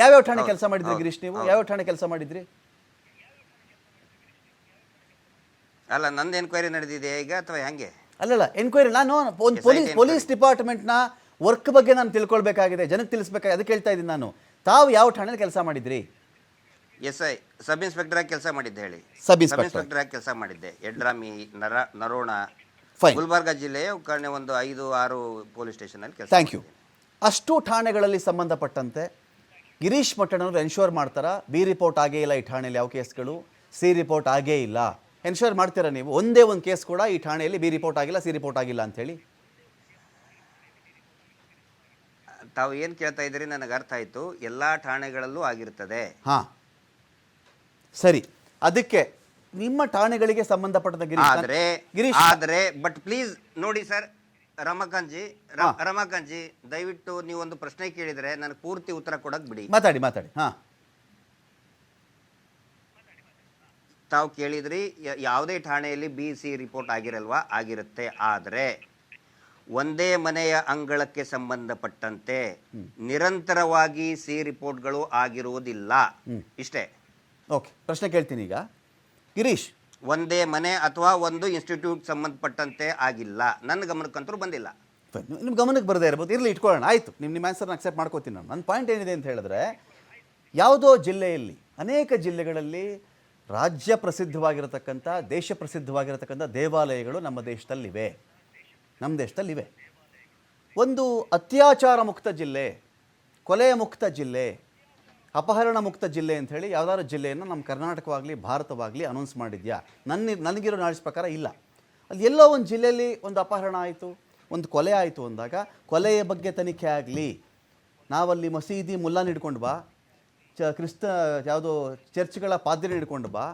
ಯಾವ್ಯಾವ ಠಾಣೆ ಕೆಲಸ ಮಾಡಿದ್ರಿ ಗಿರೀಶ್ ನೀವು? ಯಾವ್ಯಾವ ಠಾಣೆ ಕೆಲಸ ಮಾಡಿದ್ರಿ? ಅಲ್ಲ ನಂದು ಎನ್ಕ್ವೈರಿ ನಡೆದಿದೆ ಈಗ ಅಥವಾ ಹೆಂಗೆ? ಅಲ್ಲಲ್ಲ ಎನ್ಕ್ವೈರಿ ನಾನು ಒಂದು ಪೊಲೀಸ್. ಪೊಲೀಸ್ ಡಿಪಾರ್ಟ್ಮೆಂಟ್ನ ವರ್ಕ್ ಬಗ್ಗೆ ನಾನು ತಿಳ್ಕೊಳ್ಬೇಕಾಗಿದೆ. ಜನಕ್ಕೆ ತಿಳಿಸ್ಬೇಕಾಗಿದೆ ಅದಕ್ಕೆ ಹೇಳ್ತಾ ಇದ್ದೀನಿ ನಾನು. ತಾವು ಯಾವ ಠಾಣೆಯಲ್ಲಿ ಕೆಲಸ ಮಾಡಿದ್ರಿ? ಎಸ್ ಐ ಸಬ್ ಇನ್ಸ್ಪೆಕ್ಟರ್ ಆಗಿ ಕೆಲಸ ಮಾಡಿದ್ದೆ ಹೇಳಿ. Sub inspector. ಆಗಿ ಕೆಲಸ ಮಾಡಿದ್ದೆ. ಯಡ್ರಾಮಿ ನರ ನರೋಣ. ಗುಲ್ಬರ್ಗ ಜಿಲ್ಲೆಯ ಕಣ್ಣೆ ಒಂದು ಐದು ಆರು ಪೊಲೀಸ್ ಸ್ಟೇಷನ್ ಅಲ್ಲಿ ಕೆಲಸ ಥ್ಯಾಂಕ್ ಯು ಅಷ್ಟು ಠಾಣೆಗಳಲ್ಲಿ ಸಂಬಂಧಪಟ್ಟಂತೆ ಗಿರೀಶ್ ಮಟ್ಟಣ್ಣವರು ಎನ್ಶೋರ್ ಮಾಡ್ತಾರಾ? ಬಿ ರಿಪೋರ್ಟ್ ಆಗೇ ಇಲ್ಲ ಈ ಠಾಣೆಯಲ್ಲಿ ಯಾವ ಕೇಸ್ಗಳು? ಸಿ ರಿಪೋರ್ಟ್ ಆಗೇ ಇಲ್ಲ. ಎನ್ಶೋರ್ ಮಾಡ್ತೀರಾ ನೀವು? ಒಂದೇ ಒಂದು ಕೇಸ್ ಕೂಡ ಈ ಠಾಣೆಯಲ್ಲಿ ಬಿ ರಿಪೋರ್ಟ್ ಆಗಿಲ್ಲ ಸಿ ರಿಪೋರ್ಟ್ ಆಗಿಲ್ಲ ಅಂತೇಳಿ ತಾವು ಏನು ಕೇಳ್ತಾ ಇದ್ದೀರಿ? ನನಗೆ ಅರ್ಥ ಆಯ್ತು. ಎಲ್ಲಾ ಠಾಣೆಗಳಲ್ಲೂ ಆಗಿರ್ತದೆ. ಹಾ. ಸರಿ. ಅದಕ್ಕೆ ನಿಮ್ಮ ಠಾಣೆಗಳಿಗೆ ಸಂಬಂಧಪಟ್ಟ ಗಿರೀಶ್ ಆದ್ರೆ ಗಿರೀಶ್ ಆದ್ರೆ ಬಟ್ ಪ್ಲೀಸ್ ನೋಡಿ ಸರ್ ರಮಾಕಾಂತ್ ಜಿ ರ- ಹಾ. ರಮಾಕಾಂತ್ ಜಿ ದಯವಿಟ್ಟು ನೀವು ಒಂದು ಪ್ರಶ್ನೆ ಕೇಳಿದ್ರೆ ನನಗೆ ಪೂರ್ತಿ ಉತ್ತರ ಕೊಡಕ್ ಬಿಡಿ. ಮಾತಾಡಿ ಮಾತಾಡಿ. ಹಾ. ತಾವು ಕೇಳಿದ್ರಿ ಯಾವುದೇ ಠಾಣೆಯಲ್ಲಿ ಬಿ ಸಿ ರಿಪೋರ್ಟ್ ಆಗಿರಲ್ವಾ? ಆಗಿರುತ್ತೆ. ಆದರೆ ಒಂದೇ ಮನೆಯ ಅಂಗಳಕ್ಕೆ ಸಂಬಂಧಪಟ್ಟಂತೆ ನಿರಂತರವಾಗಿ ಸಿ ರಿಪೋರ್ಟ್ಗಳು ಆಗಿರುವುದಿಲ್ಲ. ಇಷ್ಟೇ. ಓಕೆ ಪ್ರಶ್ನೆ ಕೇಳ್ತೀನಿ ಈಗ. ಗಿರೀಶ್ ಒಂದೇ ಮನೆ ಅಥವಾ ಒಂದು ಇನ್ಸ್ಟಿಟ್ಯೂಟ್ ಸಂಬಂಧಪಟ್ಟಂತೆ ಆಗಿಲ್ಲ. ನನ್ನ ಗಮನಕ್ಕಂತೂ ಬಂದಿಲ್ಲ. ನಿಮ್ಮ ಗಮನಕ್ಕೆ ಬರದೇ ಇರ್ಬೋದು. ಇರಲಿ, ಇಟ್ಕೊಳ್ಳೋಣ. ಆಯಿತು. ನಿಮ್ಮ ನಿಮ್ಮ ಆನ್ಸರ್ನ ಅಕ್ಸೆಪ್ಟ್ ಮಾಡ್ಕೋತೀನಿ ನಾನು. ನನ್ನ ಪಾಯಿಂಟ್ ಏನಿದೆ ಅಂತ ಹೇಳಿದ್ರೆ, ಯಾವುದೋ ಜಿಲ್ಲೆಯಲ್ಲಿ, ಅನೇಕ ಜಿಲ್ಲೆಗಳಲ್ಲಿ ರಾಜ್ಯ ಪ್ರಸಿದ್ಧವಾಗಿರತಕ್ಕಂಥ, ದೇಶ ಪ್ರಸಿದ್ಧವಾಗಿರತಕ್ಕಂಥ ದೇವಾಲಯಗಳು ನಮ್ಮ ದೇಶದಲ್ಲಿವೆ. ನಮ್ಮ ದೇಶದಲ್ಲಿವೆ. ಒಂದು ಅತ್ಯಾಚಾರ ಮುಕ್ತ ಜಿಲ್ಲೆ ಕೊಲೆ ಮುಕ್ತ ಜಿಲ್ಲೆ ಅಪಹರಣ ಮುಕ್ತ ಜಿಲ್ಲೆ ಅಂತ ಹೇಳಿ ಯಾವ್ದಾದ್ರು ಜಿಲ್ಲೆಯನ್ನು ನಮ್ಮ ಕರ್ನಾಟಕವಾಗಲಿ, ಭಾರತವಾಗಲಿ ಅನೌನ್ಸ್ ಮಾಡಿದ್ಯಾ? ನನ್ನ ನನಗಿರೋ ನಾಲ್ಸ್ ಪ್ರಕಾರ ಇಲ್ಲ. ಅಲ್ಲಿ ಎಲ್ಲೋ ಒಂದು ಜಿಲ್ಲೆಯಲ್ಲಿ ಒಂದು ಅಪಹರಣ ಆಯಿತು, ಒಂದು ಕೊಲೆ ಆಯಿತು ಅಂದಾಗ ಕೊಲೆಯ ಬಗ್ಗೆ ತನಿಖೆ ಆಗಲಿ. ನಾವಲ್ಲಿ ಮಸೀದಿ ಮುಲ್ಲಾನ ಹಿಡ್ಕೊಂಡು ಬಾ, ಚ, ಕ್ರಿಸ್ತ, ಯಾವುದೋ ಚರ್ಚ್ಗಳ ಪಾದ್ರಿ ಹಿಡ್ಕೊಂಡು ಬಾ,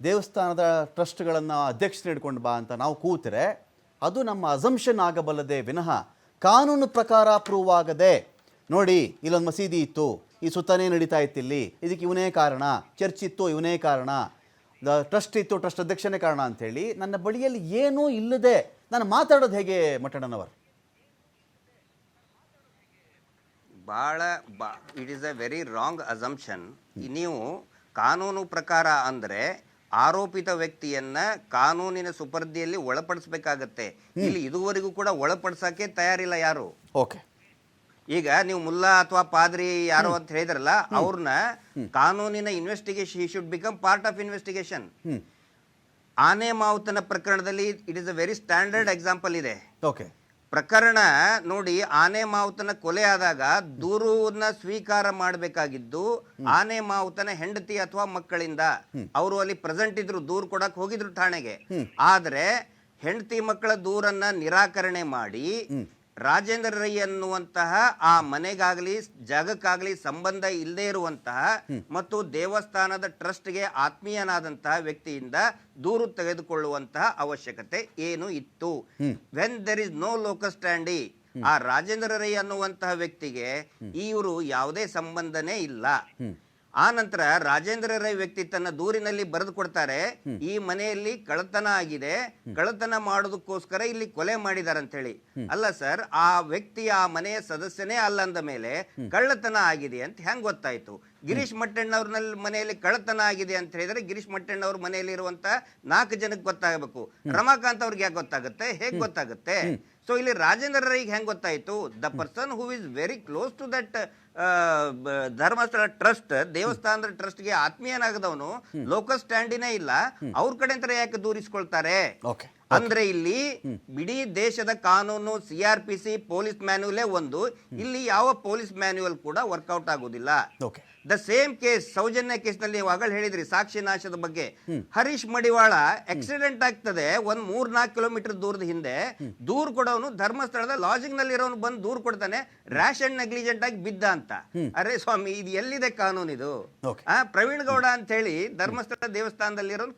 ದೇವಸ್ಥಾನದ ಟ್ರಸ್ಟ್ಗಳನ್ನು ಅಧ್ಯಕ್ಷರು ಹಿಡ್ಕೊಂಡು ಬಾ ಅಂತ ನಾವು ಕೂತರೆ, ಅದು ನಮ್ಮ ಅಸಂಪ್ಷನ್ ಆಗಬಲ್ಲದೆ ವಿನಃ ಕಾನೂನು ಪ್ರಕಾರ ಪ್ರೂವ್ ಆಗದೆ ನೋಡಿ ಇಲ್ಲೊಂದು ಮಸೀದಿ ಇತ್ತು. ಈ ಸುತ್ತನೇ ನಡೀತಾ ಇತ್ತು ಇಲ್ಲಿ ಇದಕ್ಕೆ ಇವನೇ ಕಾರಣ ಚರ್ಚ್ ಇತ್ತು ಇವನೇ ಕಾರಣ. ಟ್ರಸ್ಟ್ ಇತ್ತು ಟ್ರಸ್ಟ್ ಅಧ್ಯಕ್ಷನೇ ಕಾರಣ ಅಂಥೇಳಿ ನನ್ನ ಬಳಿಯಲ್ಲಿ ಏನೂ ಇಲ್ಲದೆ ನಾನು ಮಾತಾಡೋದು ಹೇಗೆ ಮಠಣ್ಣನವರು? ಭಾಳ ಬಾ it is a very wrong assumption ನೀವು ಕಾನೂನು ಪ್ರಕಾರ ಅಂದರೆ ಆರೋಪಿತ ವ್ಯಕ್ತಿಯನ್ನ ಕಾನೂನಿನ ಸುಪರ್ದಿಯಲ್ಲಿ ಒಳಪಡಿಸಬೇಕಾಗತ್ತೆ. ಇಲ್ಲಿ ಇದುವರೆಗೂ ಕೂಡ ಒಳಪಡಿಸಕ್ಕೆ ತಯಾರಿಲ್ಲ ಯಾರು? ಓಕೆ. ಈಗ ನೀವು ಮುಲ್ಲಾ ಅಥವಾ ಪಾದ್ರಿ ಯಾರೋ ಅಂತ ಹೇಳಿದ್ರಲ್ಲ ಅವ್ರನ್ನ ಕಾನೂನಿನ ಇನ್ವೆಸ್ಟಿಗೇಷನ್ ಈ should become part of investigation ಆನೆ ಮಾವುತನ ಪ್ರಕರಣದಲ್ಲಿ it is a very standard example ಇದೆ. ಓಕೆ. ಪ್ರಕರಣ ನೋಡಿ ಆನೆ ಮಾವುತನ ಕೊಲೆ ಆದಾಗ ದೂರನ್ನ ಸ್ವೀಕಾರ ಮಾಡಬೇಕಾಗಿದ್ದು ಆನೆ ಮಾವುತನ ಹೆಂಡತಿ ಅಥವಾ ಮಕ್ಕಳಿಂದ. ಅವರು ಅಲ್ಲಿ ಪ್ರೆಸೆಂಟ್ ಇದ್ರು ದೂರ್ ಕೊಡಕ್ ಹೋಗಿದ್ರು ಠಾಣೆಗೆ. ಆದ್ರೆ ಹೆಂಡತಿ ಮಕ್ಕಳ ದೂರನ್ನ ನಿರಾಕರಣೆ ಮಾಡಿ ರಾಜೇಂದ್ರ ರೈ ಅನ್ನುವಂತಹ ಆ ಮನೆಗಾಗ್ಲಿ ಜಾಗಕ್ಕಾಗ್ಲಿ ಸಂಬಂಧ ಇಲ್ಲದೆ ಇರುವಂತಹ ಮತ್ತು ದೇವಸ್ಥಾನದ ಟ್ರಸ್ಟ್ಗೆ ಆತ್ಮೀಯನಾದಂತಹ ವ್ಯಕ್ತಿಯಿಂದ ದೂರು ತೆಗೆದುಕೊಳ್ಳುವಂತಹ ಅವಶ್ಯಕತೆ ಏನು ಇತ್ತು? ವೆನ್ ದೆರ್ ಇಸ್ ನೋ ಲೋಕ ಸ್ಟ್ಯಾಂಡಿ ಆ ರಾಜೇಂದ್ರ ರೈ ಅನ್ನುವಂತಹ ವ್ಯಕ್ತಿಗೆ ಇವರು ಯಾವುದೇ ಸಂಬಂಧನೇ ಇಲ್ಲ. ಆ ನಂತರ ರಾಜೇಂದ್ರ ರೈ ವ್ಯಕ್ತಿ ತನ್ನ ದೂರಿನಲ್ಲಿ ಬರೆದು ಕೊಡ್ತಾರೆ ಈ ಮನೆಯಲ್ಲಿ ಕಳ್ಳತನ ಆಗಿದೆ ಕಳ್ಳತನ ಮಾಡೋದಕ್ಕೋಸ್ಕರ ಇಲ್ಲಿ ಕೊಲೆ ಮಾಡಿದಾರೆ ಅಂತ ಹೇಳಿ ಅಲ್ಲ ಸರ್ ಆ ವ್ಯಕ್ತಿ ಆ ಮನೆಯ ಸದಸ್ಯನೇ ಅಲ್ಲ ಅಂದ ಮೇಲೆ ಕಳ್ಳತನ ಆಗಿದೆ ಅಂತ ಹೆಂಗ್ ಗೊತ್ತಾಯ್ತು? ಗಿರೀಶ್ ಮಟ್ಟಣ್ಣವ್ರ ಮನೆಯಲ್ಲಿ ಕಳ್ಳತನ ಆಗಿದೆ ಅಂತ ಹೇಳಿದ್ರೆ ಗಿರೀಶ್ ಮಟ್ಟಣ್ಣವ್ರ ಮನೆಯಲ್ಲಿ ಇರುವಂತ ನಾಲ್ಕು ಜನಕ್ಕೆ ಗೊತ್ತಾಗಬೇಕು. ರಮಾಕಾಂತ್ ಅವ್ರಿಗೆ ಯಾಕೆ ಗೊತ್ತಾಗುತ್ತೆ? ಹೇಗ್ ಗೊತ್ತಾಗುತ್ತೆ? ಸೊ ಇಲ್ಲಿ ರಾಜೇಂದ್ರ ರೈಗೆ ಹೆಂಗ್ ಗೊತ್ತಾಯಿತು? The person who is very close to that Dharmasthala trust ದೇವಸ್ಥಾನದ ಟ್ರಸ್ಟ್ಗೆ ಆತ್ಮೀಯನಾಗದವನು ಲೋಕಲ್ ಸ್ಟ್ಯಾಂಡಿನೇ ಇಲ್ಲ. ಅವ್ರ ಕಡೆ ಅಂತ ಯಾಕೆ ದೂರಿಸ್ಕೊಳ್ತಾರೆ? ಓಕೆ ಅಂದ್ರೆ ಇಲ್ಲಿ ಇಡೀ ದೇಶದ ಕಾನೂನು C R P C police ಮ್ಯಾನ್ಯುವಲೇ ಒಂದು. ಇಲ್ಲಿ ಯಾವ ಪೊಲೀಸ್ ಮ್ಯಾನ್ಯುವಲ್ ಕೂಡ ವರ್ಕೌಟ್ ಆಗುದಿಲ್ಲ. ದ ಸೇಮ್ ಕೇಸ್ ಸೌಜನ್ಯ ಕೇಸ್ನಲ್ಲಿ ನೀವು ಹೇಳಿದ್ರಿ ಸಾಕ್ಷಿ ನಾಶದ ಬಗ್ಗೆ. ಹರೀಶ್ ಮಡಿವಾಳ ಆಕ್ಸಿಡೆಂಟ್ ಆಗ್ತದೆ ಒಂದ್ ಮೂರ್ ನಾಲ್ಕು ಕಿಲೋಮೀಟರ್ ದೂರದ ಹಿಂದೆ. ದೂರ್ ಕೊಡೋನು ಧರ್ಮಸ್ಥಳದ ಲಾಜಿಂಗ್ನಲ್ಲಿ ಇರೋನು ಬಂದು ದೂರ್ ಕೊಡ್ತಾನೆ ರ್ಯಾಶ್ ಅಂಡ್ ನೆಗ್ಲಿಜೆಂಟ್ ಆಗಿ ಬಿದ್ದ ಅಂತ. ಅರೆ ಸ್ವಾಮಿ ಇದು ಎಲ್ಲಿದೆ ಕಾನೂನು ಇದು. ಪ್ರವೀಣ್ ಗೌಡ ಅಂತ ಹೇಳಿ ಧರ್ಮಸ್ಥಳ ದೇವಸ್ಥಾನದಲ್ಲಿ ಇರೋನು